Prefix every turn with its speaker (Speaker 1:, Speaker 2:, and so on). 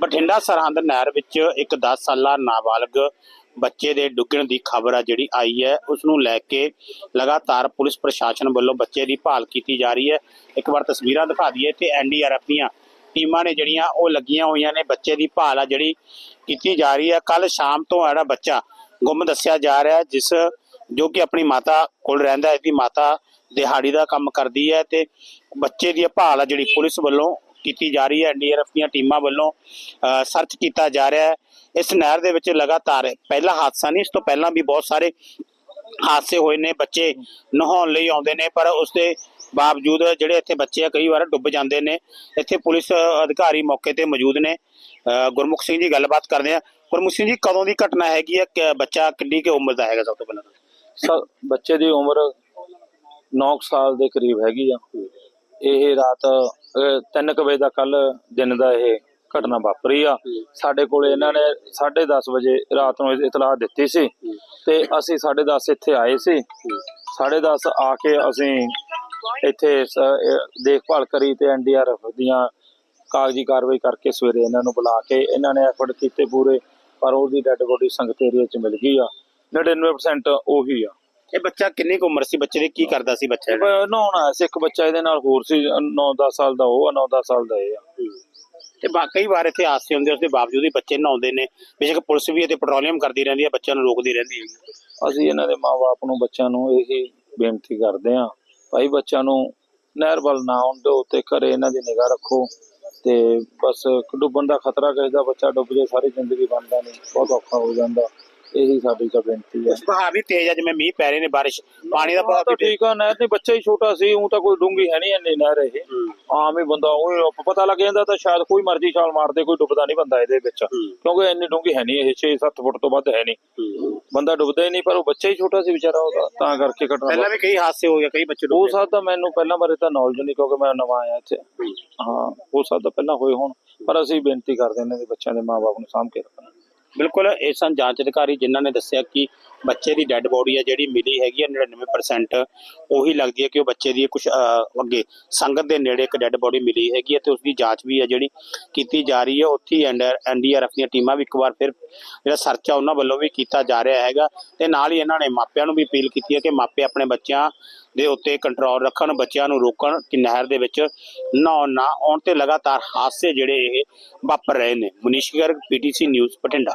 Speaker 1: ਬਠਿੰਡਾ ਸਰਹੰਦ ਨਹਿਰ ਵਿੱਚ ਇੱਕ 10 ਸਾਲਾ ਨਾਬਾਲਗ ਬੱਚੇ ਦੇ ਡੁੱਬਣ ਦੀ ਖਬਰ ਆ ਜਿਹੜੀ ਆਈ ਹੈ ਉਸ ਨੂੰ ਲੈ ਕੇ ਲਗਾਤਾਰ ਪੁਲਿਸ ਪ੍ਰਸ਼ਾਸਨ ਵੱਲੋਂ ਬੱਚੇ ਦੀ ਭਾਲ ਕੀਤੀ ਜਾ ਰਹੀ ਹੈ। ਇੱਕ ਵਾਰ ਤਸਵੀਰਾਂ ਦਿਖਾ ਦਈਏ ਤੇ ਐਨਡੀਆਰਐਫ ਦੀਆਂ ਟੀਮਾਂ ਨੇ ਜਿਹੜੀਆਂ ਉਹ ਲੱਗੀਆਂ ਹੋਈਆਂ ਨੇ, ਬੱਚੇ ਦੀ ਭਾਲ ਆ ਜਿਹੜੀ ਕੀਤੀ ਜਾ ਰਹੀ ਹੈ। ਕੱਲ ਸ਼ਾਮ ਤੋਂ ਜਿਹੜਾ ਬੱਚਾ ਗੁੰਮ ਦੱਸਿਆ ਜਾ ਰਿਹਾ ਜਿਸ ਜੋ ਕਿ ਆਪਣੀ ਮਾਤਾ ਕੋਲ ਰਹਿੰਦਾ ਹੈ ਦੀ ਮਾਤਾ ਦਿਹਾੜੀ ਦਾ ਕੰਮ ਕਰਦੀ ਹੈ ਤੇ ਬੱਚੇ ਦੀ ਭਾਲ ਆ ਜਿਹੜੀ ਪੁਲਿਸ ਵੱਲੋਂ ਕੀਤੀ ਜਾ ਰਹੀ ਹੈ ਐਨਡੀਆਰਐਫ ਦੀਆਂ ਟੀਮਾਂ ਵੱਲੋਂ ਸਰਚ ਕੀਤਾ ਜਾ ਰਿਹਾ ਹੈ। ਇਸ ਨਹਿਰ ਦੇ ਵਿੱਚ ਲਗਾਤਾਰ ਪਹਿਲਾ ਹਾਦਸਾ ਨਹੀਂ, ਇਸ ਤੋਂ ਪਹਿਲਾਂ ਵੀ ਬਹੁਤ ਸਾਰੇ ਹਾਦਸੇ ਹੋਏ ਨੇ, ਬੱਚੇ ਨਹਾਉਣ ਲਈ ਆਉਂਦੇ ਨੇ, ਪਰ ਉਸ ਦੇ ਬਾਵਜੂਦ ਜਿਹੜੇ ਇੱਥੇ ਬੱਚੇ ਆ, ਕਈ ਵਾਰ ਡੁੱਬ ਜਾਂਦੇ ਨੇ। ਇੱਥੇ ਪੁਲਿਸ ਅਧਿਕਾਰੀ ਮੌਕੇ ਤੇ ਮੌਜੂਦ ਨੇ। ਗੁਰਮੁਖ ਸਿੰਘ ਜੀ, ਗੱਲਬਾਤ ਕਰਦੇ ਆ ਗੁਰਮੁਖ ਸਿੰਘ ਜੀ, ਕਦੋਂ ਦੀ ਘਟਨਾ ਹੈਗੀ ਹੈ? ਕਿ ਬੱਚਾ ਕਿੰਨੀ ਕੁ ਉਮਰ ਦਾ ਹੈਗਾ ਸਭ ਤੋਂ ਪਹਿਲਾਂ?
Speaker 2: ਸ- ਬੱਚੇ ਦੀ ਉਮਰ 9 ਸਾਲ ਦੇ ਕਰੀਬ ਹੈਗੀ ਆ। ਇਹ ਰਾਤ 3 ਵਜੇ ਦਾ ਕੱਲ ਦਿਨ ਦਾ ਇਹ ਘਟਨਾ ਵਾਪਰੀ ਆ। ਸਾਡੇ ਕੋਲ ਇਹਨਾਂ ਨੇ 10:30 ਵਜੇ ਰਾਤ ਨੂੰ ਇਤਲਾਹ ਦਿੱਤੀ ਸੀ। ਤੇ ਅਸੀਂ 10:30 ਇੱਥੇ ਆਏ ਸੀ। 10:30 ਆ ਕੇ ਅਸੀਂ ਇੱਥੇ ਦੇਖਭਾਲ ਕਰੀ ਤੇ ਐਨਡੀਆਰਐਫ ਦੀਆਂ ਕਾਗਜ਼ੀ ਕਾਰਵਾਈ ਕਰਕੇ ਸਵੇਰੇ ਇਹਨਾਂ ਨੂੰ ਬੁਲਾ ਕੇ ਇਹਨਾਂ ਨੇ ਐਫਰਟ ਕੀਤੇ ਪੂਰੇ ਪਰ ਉਹਦੀ ਡੈੱਡ ਬੋਡੀ ਸੰਗਤ ਏਰੀਆ 'ਚ ਮਿਲ ਗਈ ਆ। 99% ਉਹੀ ਆ।
Speaker 1: ਇਹ ਬੱਚਾ ਕਿੰਨੀ ਕੁ ਉਮਰ ਸੀ? ਬੱਚੇ ਦੀ ਕੀ ਕਰਦਾ ਸੀ ਬੱਚਾ ਜਿਹੜਾ?
Speaker 2: ਨਹਾਉਣ ਆਇਆ ਸੀ ਇੱਕ ਬੱਚਾ ਇਹਦੇ ਨਾਲ ਹੋਰ ਸੀ 9-10 ਸਾਲ ਦਾ ਉਹ ਆ 9-10 ਸਾਲ ਦਾ ਇਹ ਆ।
Speaker 1: ਤੇ ਬਾ- ਕਈ ਵਾਰ ਇੱਥੇ ਹਾਦਸੇ ਹੁੰਦੇ ਉਸ ਦੇ ਬਾਵਜੂਦ ਵੀ ਬੱਚੇ ਨਹਾਉਂਦੇ ਨੇ। ਬੇਸ਼ੱਕ ਪੁਲਿਸ ਵੀ ਇੱਥੇ ਪੈਟਰੋਲੀਅਮ ਕਰਦੀ ਰਹਿੰਦੀ ਹੈ ਬੱਚਿਆਂ ਨੂੰ ਰੋਕਦੀ ਰਹਿੰਦੀ ਹੈ
Speaker 2: ਅਸੀਂ ਇਹਨਾਂ ਦੇ ਮਾਪੇ ਨੂੰ ਬੱਚਿਆਂ ਨੂੰ ਇਹੀ ਬੇਨਤੀ ਕਰਦੇ ਆ ਭਾਈ ਬੱਚਿਆਂ ਨੂੰ ਨਹਿਰ ਵੱਲ ਨਾ ਆਉਣ ਦਿਓ ਤੇ ਘਰੇ ਇਹਨਾਂ ਦੀ ਨਿਗਾਹ ਰੱਖੋ ਤੇ ਬਸ ਡੁੱਬਣ ਦਾ ਖਤਰਾ ਕਿਸੇ ਦਾ ਬੱਚਾ ਡੁੱਬ ਜੇ ਸਾਰੀ ਜ਼ਿੰਦਗੀ ਬਣਦਾ ਨਹੀਂ ਬਹੁਤ ਔਖਾ ਹੋ ਜਾਂਦਾ। ਇਹੀ ਸਾਡੀ ਤਾਂ ਬੇਨਤੀ ਹੈ।
Speaker 1: ਵਹਾਅ ਵੀ ਤੇਜ਼ ਆ ਜਿਵੇਂ ਮੀਂਹ ਪੈ ਰਹੇ ਨੇ ਬਾਰਿਸ਼ ਪਾਣੀ ਦਾ ਵਹਾਅ
Speaker 2: ਤਾਂ
Speaker 1: ਵੀ ਤੇਜ਼
Speaker 2: ਠੀਕ ਆ ਨਹਿਰ ਤੇ ਬੱਚਾ ਹੀ ਛੋਟਾ ਸੀ ਉਹ ਤਾਂ ਕੋਈ ਡੂੰਗੀ ਹੈ ਨਹੀਂ ਇੰਨੀ ਨਹਿਰ ਇਹ।
Speaker 1: ਹੂੰ।
Speaker 2: ਆਮ ਹੀ ਬੰਦਾ ਉਹ ਪਤਾ ਲੱਗ ਜਾਂਦਾ ਤਾਂ ਸ਼ਾਇਦ ਕੋਈ ਮਰਜ਼ੀ ਛਾਲ ਮਾਰਦੇ ਕੋਈ ਡੁੱਬਦਾ ਨਹੀਂ ਬੰਦਾ ਇਹਦੇ ਵਿੱਚ।
Speaker 1: ਹੂੰ।
Speaker 2: ਕਿਉਂਕਿ ਇੰਨੀ ਡੂੰਗੀ ਹੈ ਨਹੀਂ ਇਹ 6-7 ਫੁੱਟ ਤੋਂ ਵੱਧ ਹੈ ਨਹੀਂ।
Speaker 1: ਹੂੰ।
Speaker 2: ਬੰਦਾ ਡੁੱਬਦਾ ਹੀ ਨਹੀਂ ਪਰ ਉਹ ਬੱਚਾ ਹੀ ਛੋਟਾ ਸੀ ਵਿਚਾਰਾ ਉਹਦਾ ਤਾਂ ਕਰਕੇ ਘਟਨਾ
Speaker 1: ਪਹਿਲਾਂ ਵੀ ਕਈ ਹਾਦਸੇ ਹੋ ਗਏ ਕਈ ਬੱਚੇ
Speaker 2: ਹੋ
Speaker 1: ਡੁੱਬੇ
Speaker 2: ਸਕਦਾ ਮੈਨੂੰ ਪਹਿਲਾਂ ਬਾਰੇ ਤਾਂ ਨੌਲੇਜ ਨਹੀਂ ਕਿਉਂਕਿ ਮੈਂ ਨਵਾਂ ਆਇਆ ਇੱਥੇ। ਹਾਂ। ਹੋ ਸਕਦਾ ਪਹਿਲਾਂ ਹੋਏ ਹੋਣ ਪਰ ਅਸੀਂ ਬੇਨਤੀ ਕਰਦੇ ਇਹਨਾਂ ਦੇ ਬੱਚਿਆਂ ਦੇ ਮਾਪੇ ਨੂੰ ਸਾਂਭ ਕੇ ਰੱਖਣਾ।
Speaker 1: ਬਿਲਕੁਲ ਇਹ ਸਨ ਜਾਂਚ ਅਧਿਕਾਰੀ ਜਿਨ੍ਹਾਂ ਨੇ ਦੱਸਿਆ ਕਿ ਬੱਚੇ ਦੀ ਡੈੱਡ ਬੋਡੀ ਹੈ ਜਿਹੜੀ ਮਿਲੀ ਹੈਗੀ ਹੈ 99% ਉਹੀ ਲੱਗਦੀ ਹੈ ਕਿ ਉਹ ਬੱਚੇ ਦੀ ਕੁਝ ਅੱਗੇ ਸੰਗਤ ਦੇ ਨੇੜੇ ਇੱਕ ਡੈੱਡ ਬੋਡੀ ਮਿਲੀ ਹੈਗੀ ਹੈ ਤੇ ਉਸ ਦੀ ਜਾਂਚ ਵੀ ਹੈ ਜਿਹੜੀ ਕੀਤੀ ਜਾ ਰਹੀ ਹੈ ਉੱਥੇ ਐਨਡੀਆਰਐਫ ਦੀਆਂ ਟੀਮਾਂ ਵੀ ਇੱਕ ਵਾਰ ਫਿਰ ਜਿਹੜਾ ਸਰਚ ਆ ਉਹਨਾਂ ਵੱਲੋਂ ਵੀ ਕੀਤਾ ਜਾ ਰਿਹਾ ਹੈਗਾ ਤੇ ਨਾਲ ਹੀ ਇਹਨਾਂ ਨੇ ਮਾਪਿਆਂ ਨੂੰ ਵੀ ਅਪੀਲ ਕੀਤੀ ਹੈ ਕਿ ਮਾਪੇ ਆਪਣੇ ਬੱਚਿਆਂ ਦੇ ਉੱਤੇ ਕੰਟਰੋਲ ਰੱਖਣ, ਬੱਚਿਆਂ ਨੂੰ ਰੋਕਣ ਕਿ ਨਹਿਰ ਦੇ ਵਿੱਚ ਨਹਾਉਣ ਨਾ ਆਉਣ ਤੇ ਲਗਾਤਾਰ ਹਾਦਸੇ ਜਿਹੜੇ ਇਹ ਵਾਪਰ ਰਹੇ ਨੇ। Manish Garg PTC news, Bathinda.